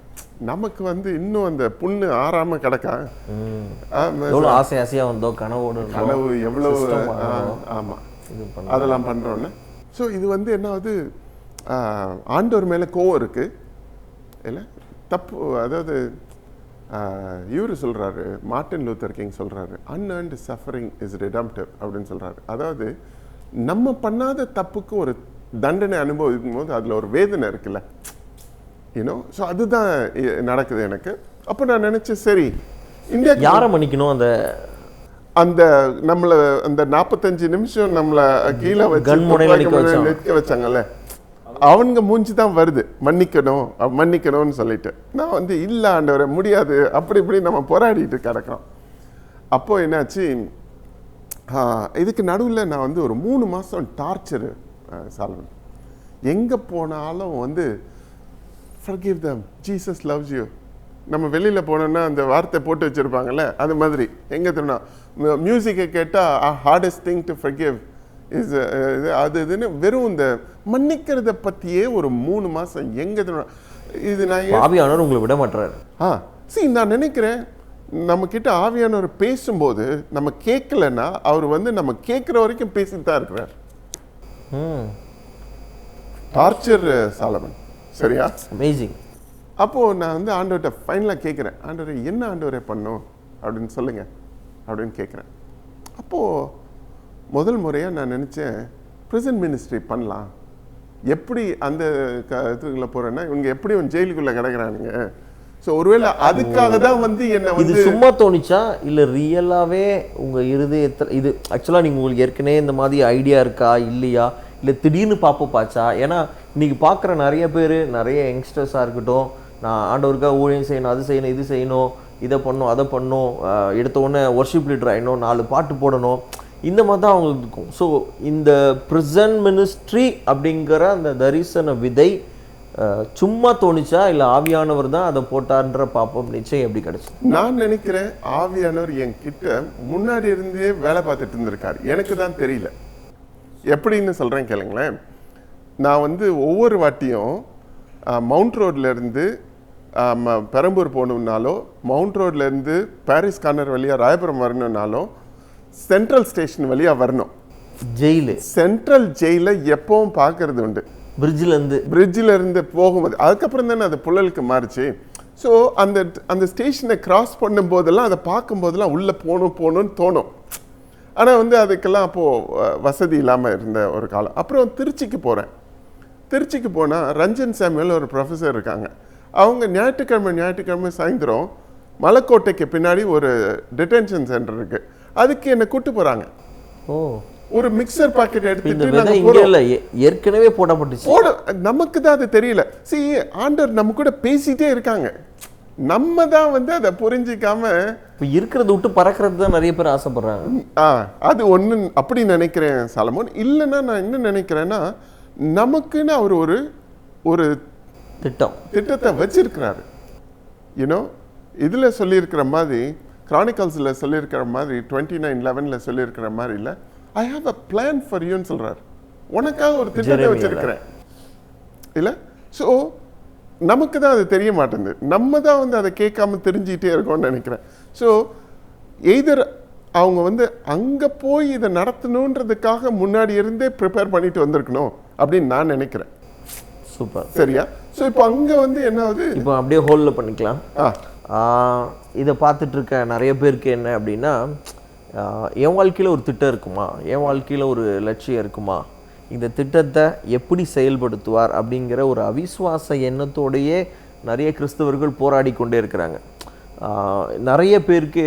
நமக்கு வந்து இன்னும் அந்த புண்ணு ஆறாமல் கிடக்கா? எவ்வளோ ஆசை ஆசையா வந்தோம் கனவோடு. கனவு எவ்வளவு System ஆ, ஆகணும். ஆமா. இது பண்ண. அதெல்லாம் பண்றோன்னு. ஸோ இது வந்து என்ன ஆகுது? ஆண்டவர் மேல கோவம் இருக்கு. இல்லை? தப்பு அதாவது இவர் சொல்றாரு மார்ட்டின் லூத்தர் கிங் சொல்றாரு அன்அர்ன்டு சஃபரிங் இஸ் ரிடம்டிவ் அப்படின்னு சொல்றாரு. அதாவது நம்ம பண்ணாத தப்புக்கு ஒரு தண்டனை அனுபவிக்கும் போது அதுல ஒரு வேதனை இருக்குல்ல? யூனோ ஸோ அதுதான் நடக்குது எனக்கு. அப்போ நான் நினைச்சேன் சரி இந்தியா யாரை மன்னிக்கணும் அந்த அந்த நம்மள அந்த நாற்பத்தஞ்சு நிமிஷம் நம்மள கீழே வச்சு. நிற்க வச்சாங்கல்ல. அவங்க மூஞ்சி தான் வருது. மன்னிக்கணும் மன்னிக்கணும்னு சொல்லிட்டு. நான் வந்து இல்ல ஆண்டவரே முடியாது. அப்படி இப்படி நம்ம போராடிட்டு கிடக்கிறோம். அப்போ என்னாச்சு? இதுக்கு நடுவில் நான் வந்து ஒரு மூணு மாதம் டார்ச்சரு சால்வன். எங்கே போனாலும் வந்து forgive them. Jesus loves you. நம்ம வெளியில் போனோம்னா அந்த வார்த்தை போட்டு வச்சுருப்பாங்கல்ல அது மாதிரி. எங்கே திருநா மியூசிக்கை கேட்டால் hardest thing to forgive is அது இதுன்னு வெறும் இந்த மன்னிக்கிறத பற்றியே ஒரு மூணு மாதம் எங்கே திருநா இது நான் ஆவியானவர் உங்களை விட மாட்டாரு ஆ சரி நான் நினைக்கிறேன் நம்ம கிட்ட ஆவியானவர் பேசும்போது நம்ம கேட்கலன்னா அவர் வந்து நம்ம கேட்குற வரைக்கும் பேசிட்டு தான் இருக்கிறார் டார்ச்சர் சாலமன் சரியா? அமேசிங் அப்போது நான் வந்து ஆண்டவர்கிட்ட ஃபைனலாக கேட்குறேன். ஆண்டவரே என்ன ஆண்டவரே பண்ணும்? அப்படின்னு சொல்லுங்க. அப்படின்னு கேட்குறேன். அப்போது முதல் முறையாக நான் நினச்சேன் ப்ரிசன் மினிஸ்ட்ரி பண்ணலாம். எப்படி அந்த இதுக்குள்ளே போகிறேன்னா இவங்க எப்படி ஜெயிலுக்குள்ளே கிடக்குறானுங்க. ஸோ ஒருவேளை அதுக்காக தான் வந்து என்னை இது சும்மா தோணுச்சா? இல்ல ரியலாவே உங்க இருதயத்துல இது ஆக்சுவலா நீங்க உங்களுக்கு ஏற்கனவே இந்த மாதிரி ஐடியா இருக்கா? இல்லையா? இல்லை திடீர்னு பாப்ப பாச்சா. ஏன்னா இன்னைக்கு பார்க்குற நிறைய பேர் நிறைய யங்ஸ்டர்ஸாக இருக்கட்டும் நான் ஆண்டவருக்காக ஊழியம் செய்யணும் அது செய்யணும் இது செய்யணும் இதை பண்ணணும் அதை பண்ணணும் எடுத்த உடனே ஒர்ஷிப் லீடர் ஆகணும் நாலு பாட்டு போடணும். இந்த மாதிரி தான் அவங்களுக்கு இருக்கும். ஸோ இந்த ப்ரிசன் மினிஸ்ட்ரி அப்படிங்கிற அந்த தரிசன விதை சும்மா தோணுச்சா? இல்லை ஆவியானவர் தான் அதை போட்டார்ன்ற பாப்போம். நிச்சயம் எப்படி கிடைச்சு நான் நினைக்கிறேன் ஆவியானவர் என் கிட்ட முன்னாடி இருந்தே வேலை பார்த்துட்டு இருந்திருக்காரு. எனக்கு தான் தெரியல. எப்படின்னு சொல்றேன் கேளுங்களேன். நான் வந்து ஒவ்வொரு வாட்டியும் மவுண்ட் ரோட்ல இருந்து அஹ், ம- பெரம்பூர் போகணும்னாலோ மவுண்ட் ரோட்ல இருந்து பாரிஸ் கார்னர் வழியா ராயபுரம் வரணும்னாலும் சென்ட்ரல் ஸ்டேஷன் வழியா வரணும். ஜெயிலு. சென்ட்ரல் ஜெயில எப்பவும் பார்க்கறது உண்டு. பிரிட்ஜில் இருந்து பிரிட்ஜில் இருந்து போகும்போது அதுக்கப்புறம் தானே அது புழலுக்கு மாறுச்சு. ஸோ அந்த அந்த ஸ்டேஷனை கிராஸ் பண்ணும்போதெல்லாம் அதை பார்க்கும்போதெல்லாம் உள்ளே போகணும் போகணும்னு தோணும். ஆனால் வந்து அதுக்கெல்லாம் அப்போது வசதி இல்லாமல் இருந்த ஒரு காலம். அப்புறம் திருச்சிக்கு போகிறேன் திருச்சிக்கு போனால் ரஞ்சன் சாமுவேல் ஒரு ப்ரொஃபஸர் இருக்காங்க. அவங்க ஞாயிற்றுக்கிழமை ஞாயிற்றுக்கிழமை சாயந்தரம் மலைக்கோட்டைக்கு பின்னாடி ஒரு டிடென்ஷன் சென்டர் இருக்குது அதுக்கு என்னை கூட்டு போகிறாங்க ஓ. ஒரு மிக்சர் பாக்கெட் எடுத்துட்டு ஏற்கனவே போடப்பட்டுச்சு. போட நமக்கு தான் அது தெரியல. see ஆண்டவர் நம்ம கூட பேசிட்டே இருக்காங்க. நம்ம தான் வந்து அதை புரிஞ்சிக்காம இப்போ இருக்கிறத விட்டு பறக்கிறது தான் நிறைய பேர் ஆசைப்படுறாங்க. ஆ அது ஒன்று அப்படி நினைக்கிறேன் சாலமோன். இல்லைன்னா நான் என்ன நினைக்கிறேன்னா நமக்குன்னு அவர் ஒரு ஒரு திட்டம். திட்டத்தை வச்சிருக்கிறாரு. யூனோ இதில் சொல்லியிருக்கிற மாதிரி கிரானிக்கல்ஸில் சொல்லியிருக்கிற மாதிரி டுவெண்ட்டி நைன் லெவனில் சொல்லியிருக்கிற மாதிரி இல்லை I have a plan for யூன்னு சொல்கிறார் உனக்காக ஒரு திட்டத்தை. வச்சிருக்கிறேன். இல்லை? ஸோ நமக்கு தான் அது தெரிய மாட்டேங்குது நம்ம தான் வந்து அதை கேட்காம தெரிஞ்சுக்கிட்டே இருக்கோம்னு நினைக்கிறேன். ஸோ எய்தர் அவங்க வந்து அங்கே போய் இதை நடத்தணுன்றதுக்காக முன்னாடி இருந்தே ப்ரிப்பேர் பண்ணிட்டு வந்திருக்கணும் அப்படின்னு நான் நினைக்கிறேன். சூப்பர். சரியா? ஸோ இப்போ அங்கே வந்து என்ன ஆகுது இப்போ அப்படியே ஹோல்டில் பண்ணிக்கலாம். இதை பார்த்துட்டு இருக்க நிறைய பேருக்கு என்ன அப்படின்னா என் வாழ்க்கையில் ஒரு திட்டம் இருக்குமா? என் வாழ்க்கையில் ஒரு லட்சியம் இருக்குமா? இந்த திட்டத்தை எப்படி செயல்படுத்துவார் அப்படிங்கிற ஒரு அவிசுவாச எண்ணத்தோடையே நிறைய கிறிஸ்தவர்கள் போராடி கொண்டே இருக்கிறாங்க. நிறைய பேருக்கு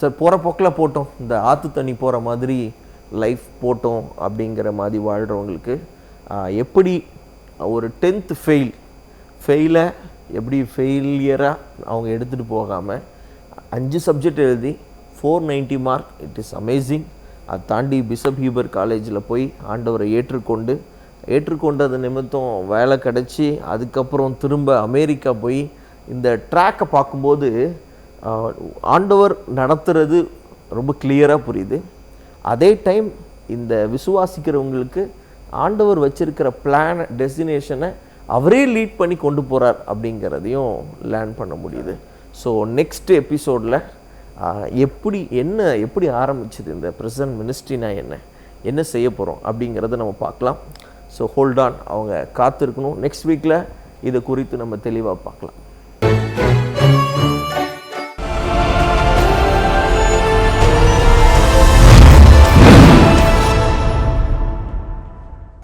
சார் போகிற போக்கில் போட்டோம். இந்த ஆற்று தண்ணி போகிற மாதிரி லைஃப் போட்டோம் அப்படிங்கிற மாதிரி வாழ்கிறவங்களுக்கு எப்படி ஒரு டென்த்து ஃபெயில் ஃபெயிலை எப்படி ஃபெயிலியராக அவங்க எடுத்துகிட்டு போகாமல் அஞ்சு சப்ஜெக்ட் எழுதி four ninety mark it is amazing அதை தாண்டி பிஷப் ஹீபர் காலேஜில் போய் ஆண்டவரை ஏற்றுக்கொண்டு ஏற்றுக்கொண்டது நிமித்தம் வேலை கிடச்சி அதுக்கப்புறம் திரும்ப அமெரிக்கா போய் இந்த ட்ராக்கை பார்க்கும்போது ஆண்டவர் நடத்துறது ரொம்ப கிளியராக புரியுது. அதே டைம் இந்த விசுவாசிக்கிறவங்களுக்கு ஆண்டவர் வச்சுருக்கிற பிளான் டெஸ்டினேஷனை அவரே லீட் பண்ணி கொண்டு போகிறார் அப்படிங்கிறதையும் லேர்ன் பண்ண முடியுது. ஸோ நெக்ஸ்ட் எபிசோடில் எப்படி என்ன எப்படி ஆரம்பிச்சது இந்த ப்ரெசன்ட் மினிஸ்ட்ரினா என்ன? என்ன செய்ய போகிறோம் அப்படிங்கிறத நம்ம பார்க்கலாம். ஸோ ஹோல்ட் ஆன் அவங்க காத்திருக்கணும். நெக்ஸ்ட் வீக்கில் இதை குறித்து நம்ம தெளிவாக பார்க்கலாம்.